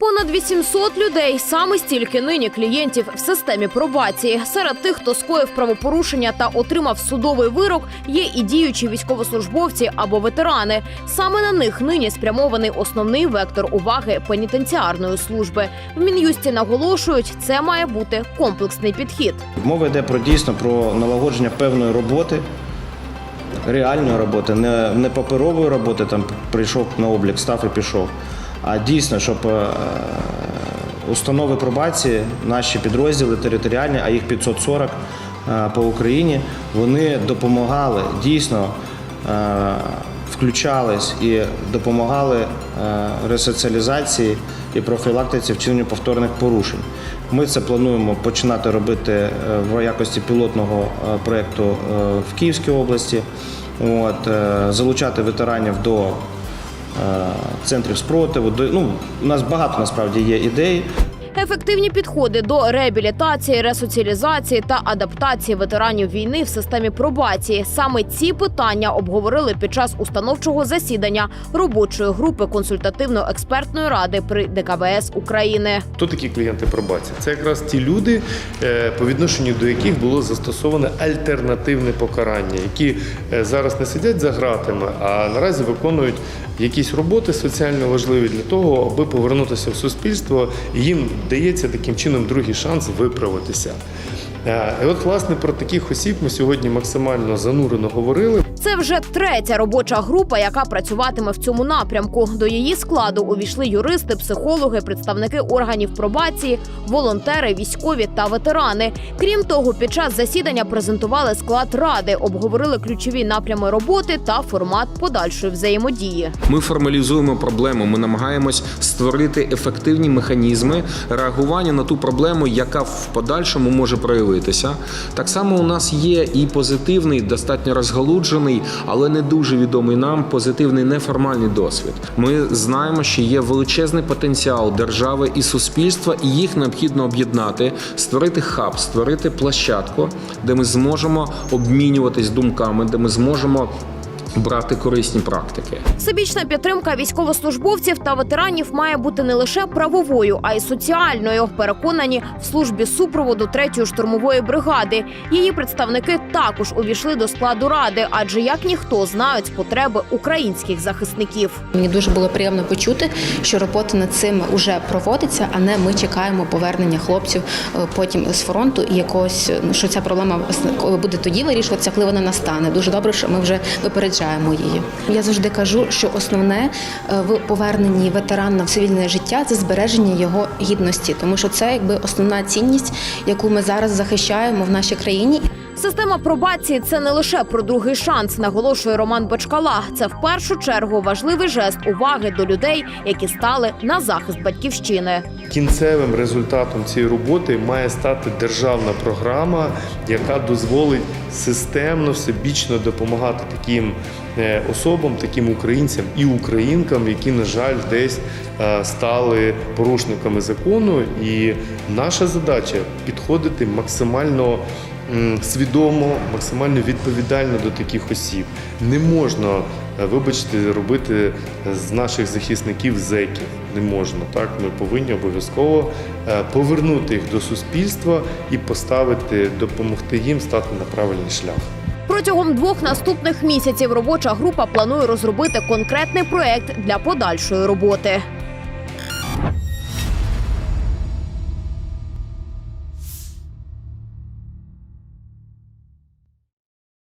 Понад 800 людей саме стільки нині клієнтів в системі пробації. Серед тих, хто скоїв правопорушення та отримав судовий вирок, є і діючі військовослужбовці або ветерани. Саме на них нині спрямований основний вектор уваги пенітенціарної служби. В мін'юсті наголошують, це має бути комплексний підхід. Мова йде про дійсно про налагодження певної роботи, реальної роботи, не, не паперової роботи, там прийшов на облік, став і пішов. А дійсно, щоб е, установи пробації, наші підрозділи територіальні, а їх 540 е, по Україні, вони допомагали дійсно. е, Включались і допомагали ресоціалізації і профілактиці вчиненню повторних порушень. Ми це плануємо починати робити в якості пілотного проєкту в Київській області, От, залучати ветеранів до центрів спротиву. Ну, у нас багато насправді є ідей. Ефективні підходи до реабілітації, ресоціалізації та адаптації ветеранів війни в системі пробації. Саме ці питання обговорили під час установчого засідання робочої групи консультативно-експертної ради при ДКВС України. Хто такі клієнти пробації? Це якраз ті люди, е, по відношенню до яких було застосоване альтернативне покарання, які е, зараз не сидять за ґратами, а наразі виконують якісь роботи соціально важливі для того, аби повернутися в суспільство, і їм дається таким чином другий шанс виправитися. Е, І от, власне, про таких осіб ми сьогодні максимально занурено говорили. Це вже третя робоча група, яка працюватиме в цьому напрямку. До її складу увійшли юристи, психологи, представники органів пробації, волонтери, військові та ветерани. Крім того, під час засідання презентували склад ради, обговорили ключові напрями роботи та формат подальшої взаємодії. Ми формалізуємо проблему. Ми намагаємось створити ефективні механізми реагування на ту проблему, яка в подальшому може проявитися. Так само у нас є і позитивний, достатньо розгалуджений, але не дуже відомий нам позитивний неформальний досвід. Ми знаємо, що є величезний потенціал держави і суспільства, і їх необхідно об'єднати, створити хаб, створити площадку, де ми зможемо обмінюватись думками, де ми зможемо брати корисні практики. Всебічна підтримка військовослужбовців та ветеранів має бути не лише правовою, а й соціальною. Переконані в службі супроводу третьої штурмової бригади. Її представники також увійшли до складу ради, адже як ніхто знають потреби українських захисників. Мені дуже було приємно почути, що робота над цим вже проводиться, а не ми чекаємо повернення хлопців е, потім з фронту і якогось ну, що ця проблема власне, буде тоді вирішуватися, коли вона настане. Дуже добре, що ми вже випереджаємо її. Я завжди кажу, що основне е, в поверненні ветерана в цивільне життя це збереження його гідності, тому що це якби основна цінність, яку ми зараз захищаємо в нашій країні. Система пробації це не лише про другий шанс, наголошує Роман Бочкала. Це в першу чергу важливий жест уваги до людей, які стали на захист батьківщини. Кінцевим результатом цієї роботи має стати державна програма, яка дозволить системно, всебічно допомагати таким е, особам, таким українцям і українкам, які, на жаль, десь е, стали порушниками закону. І наша задача підходити максимально. Свідомо, максимально відповідально до таких осіб не можна, е, вибачте, робити з наших захисників зеків. Не можна так. Ми повинні обов'язково е, повернути їх до суспільства і поставити, допомогти їм стати на правильний шлях. Протягом двох наступних місяців робоча група планує розробити конкретний проект для подальшої роботи.